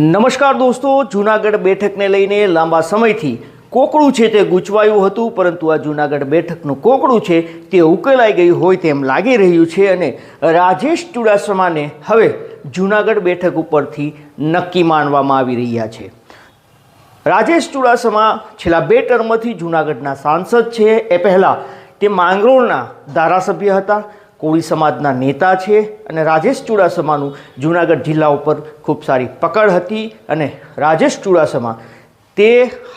નમસ્કાર દોસ્તો, જૂનાગઢ બેઠકને લઈને લાંબા સમયથી કોકડું છે તે ગૂંચવાયું હતું, પરંતુ આ જૂનાગઢ બેઠકનું કોકડું છે તે ઉકેલાઈ ગયું હોય તેમ લાગી રહ્યું છે અને રાજેશ ચુડાસમાને હવે જૂનાગઢ બેઠક ઉપરથી નક્કી માનવામાં આવી રહ્યા છે. રાજેશ ચુડાસમા છેલ્લા બે ટર્મથી જૂનાગઢના સાંસદ છે. એ પહેલાં તે માંગરોળના ધારાસભ્ય હતા. કોળી સમાજના નેતા છે અને રાજેશ ચુડાસમાનું જૂનાગઢ જિલ્લા ઉપર ખૂબ સારી પકડ હતી અને રાજેશ ચુડાસમા તે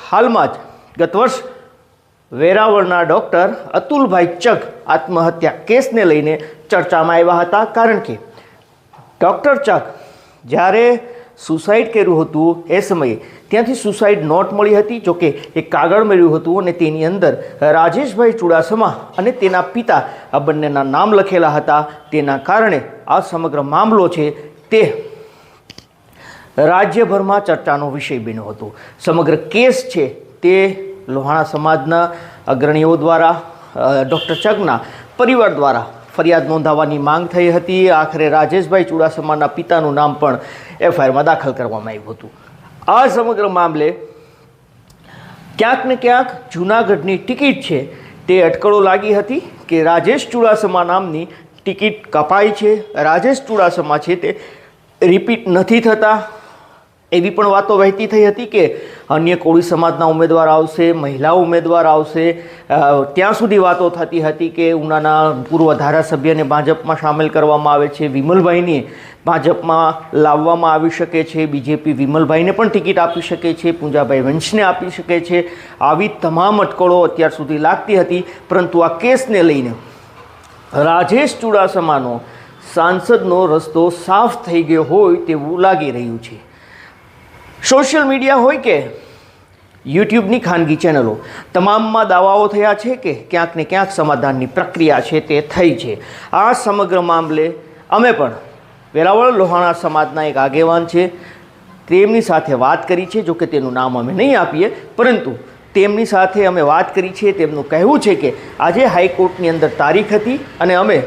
હાલમાં જ ગત વર્ષ વેરાવળના ડૉક્ટર અતુલભાઈ ચગ આત્મહત્યા કેસને લઈને ચર્ચામાં આવ્યા હતા. કારણ કે ડૉક્ટર ચક જ્યારે સુસાઇડ કર્યું હતું એ સમયે. ત્યાંથી સુસાઇડ નોટ મળી હતી જોકે એક કાગળ મળ્યું હતું અને તેની અંદર રાજેશભાઈ ચુડાસમા અને તેના પિતા આ બંનેના નામ લખેલા હતા. તેના કારણે આ સમગ્ર મામલો છે તે રાજ્યભરમાં ચર્ચાનો વિષય બન્યો હતો. સમગ્ર કેસ છે તે લોહાણા સમાજના અગ્રણીઓ દ્વારા ડૉક્ટર ચગના પરિવાર દ્વારા ફરિયાદ નોંધાવવાની માંગ થઈ હતી. આખરે રાજેશભાઈ ચુડાસમાના પિતાનું નામ પણ એફઆઈઆરમાં દાખલ કરવામાં આવ્યું હતું. આ સમગ્ર મામલે ક્યાંક ને ક્યાંક જૂનાગઢની ટિકિટ છે તે અટકળો લાગી હતી કે રાજેશ ચુડાસમા નામની ટિકિટ કપાઈ છે. રાજેશ ચુડાસમા છે તે રિપીટ નથી થતા એવી પણ વાતો વહેતી થઈ હતી કે અન્ય કોળી સમાજના ઉમેદવાર આવશે, મહિલા ઉમેદવાર આવશે. ત્યાં સુધી વાતો થતી હતી કે ઉનાના પૂર્વ ધારાસભ્યને ભાજપમાં સામેલ કરવામાં આવે છે. વિમલભાઈને ભાજપમાં લાવવામાં આવી શકે છે. બીજેપી વિમલભાઈને પણ ટિકિટ આપી શકે છે. પૂંજાભાઈ વંશને આપી શકે છે. આવી તમામ અટકળો અત્યાર સુધી લાગતી હતી. પરંતુ આ કેસને લઈને રાજેશ ચુડાસમાનો સાંસદનો રસ્તો સાફ થઈ ગયો હોય તેવું લાગી રહ્યું છે. સોશિયલ મીડિયા હોય કે યુટ્યુબની ખાનગી ચેનલો, તમામમાં દાવાઓ થયા છે કે ક્યાંક ને ક્યાંક સમાધાનની પ્રક્રિયા છે તે થઈ છે. આ સમગ્ર મામલે અમે પણ વેરાવળ લોહાણા સમાજના એક આગેવાન છે. તેમની સાથે વાત કરી છે, જોકે તેનું નામ અમે નહીં આપીએ, પરંતુ તેમની સાથે અમે વાત કરી છે, તેમનું કહેવું છે કે આજે હાઈકોર્ટની અંદર તારીખ હતી અને અમે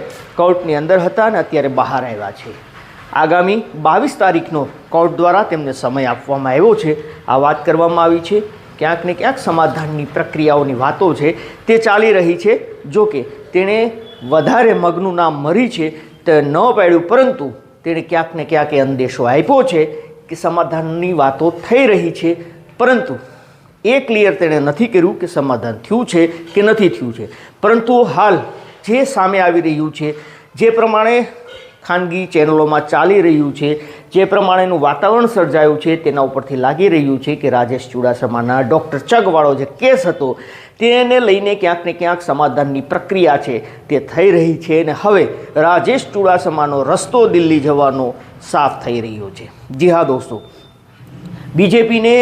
કોર્ટની અંદર હતા અને અત્યારે બહાર આવ્યા છે આગામી બાવીસ તારીખનો કોર્ટ દ્વારા તેમને સમય આપવામાં આવ્યો છે. આ વાત કરવામાં આવી છે. ક્યાંક ને ક્યાંક સમાધાનની પ્રક્રિયાઓની વાતો છે. તે ચાલી રહી છે. જો કે તેણે વધારે મગનું નામ મરી છે તે ન પાડ્યું, પરંતુ તેણે ક્યાંક ને ક્યાંક એ અંદેશો આપ્યો છે કે સમાધાનની વાતો થઈ રહી છે. પરંતુ એ ક્લિયર તેણે નથી કર્યું કે સમાધાન થયું છે કે નથી થયું છે. પરંતુ હાલ જે સામે આવી રહ્યું છે, જે પ્રમાણે ખાનગી ચેનલોમાં ચાલી રહ્યું છે. જે પ્રમાણેનું વાતાવરણ સર્જાયું છે, તેના ઉપરથી લાગી રહ્યું છે કે રાજેશ ચુડાસમાના ડૉક્ટર ચગવાળો જે કેસ હતો, તેને લઈને ક્યાંક ને ક્યાંક સમાધાનની પ્રક્રિયા છે, તે થઈ રહી છે અને હવે રાજેશ ચુડાસમાનો રસ્તો દિલ્હી જવાનો સાફ થઈ રહ્યો છે. જી હા દોસ્તો, બીજેપીને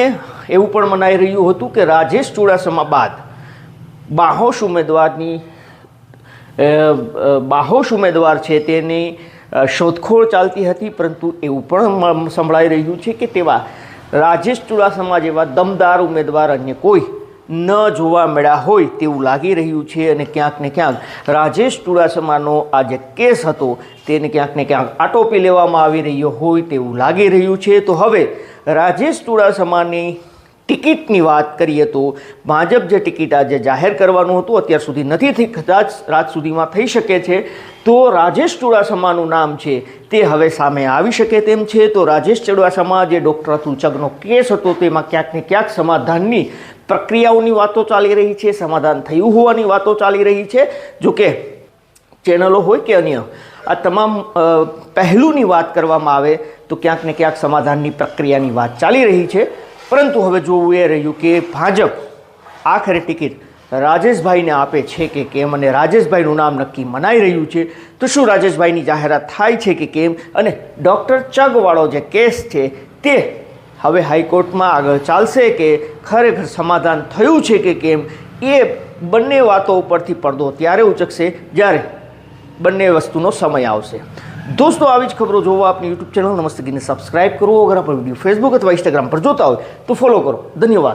એવું પણ મનાઈ રહ્યું હતું કે રાજેશ ચુડાસમા બાદ બાહોશ ઉમેદવારની બાહોશ ઉમેદવાર છે તેની શોધખોળ ચાલતી હતી, પરંતુ એવું પણ સંભળાઈ રહ્યું છે કે તેવા રાજેશ ચુડાસમા જેવા દમદાર ઉમેદવાર અન્ય કોઈ ન જોવા મળ્યા હોય તેવું લાગી રહ્યું છે અને ક્યાંક ને ક્યાંક રાજેશ ચુડાસમાનો આ જે કેસ હતો તેને ક્યાંક ને ક્યાંક આટોપી લેવામાં આવી રહ્યો હોય તેવું લાગી રહ્યું છે. તો હવે રાજેશ ચુડાસમાની ટિકિટની વાત કરીએ તો ભાજપ જે ટિકિટ આજે જાહેર કરવાનું હતું, અત્યાર સુધી નથી થઈ કદાચ રાત સુધીમાં થઈ શકે છે. તો રાજેશ ચુડાસમાનું નામ છે તે હવે સામે આવી શકે તેમ છે. તો રાજેશ ચુડાસમા જે ડૉક્ટર અતુલ ચગનો કેસ હતો તેમાં ક્યાંક ને ક્યાંક સમાધાનની પ્રક્રિયાઓની વાતો ચાલી રહી છે, સમાધાન થયું હોવાની વાતો ચાલી રહી છે. જોકે ચેનલો હોય કે અન્ય, આ તમામ પહેલુંની વાત કરવામાં આવે તો ક્યાંક ને ક્યાંક સમાધાનની પ્રક્રિયાની વાત ચાલી રહી છે. પરંતુ હવે જોવું એ રહ્યું કે ભાજપ આખરે ટિકિટ રાજેશભાઈને આપે છે કે કેમ અને રાજેશભાઈનું નામ નક્કી મનાઈ રહ્યું છે? તો શું રાજેશભાઈની જાહેરાત થાય છે કે કેમ? અને ડૉક્ટર ચગવાળો જે કેસ છે તે હવે હાઈકોર્ટમાં આગળ ચાલશે કે ખરેખર સમાધાન થયું છે કે કેમ? એ બંને વાતો ઉપરથી પડદો ત્યારે ઉચકશે જ્યારે બંને વસ્તુનો સમય આવશે. દોસ્તો, આવી જ ખબરો જોવા આપની યુટ્યુબ ચેનલ નમસ્તે ગીને સબસ્ક્રાઇબ કરો. અગર આપણે વીડિયો ફેસબુક અથવા ઇન્સ્ટાગ્રામ પર જોતા હોય, તો ફોલો કરો. ધન્યવાદ.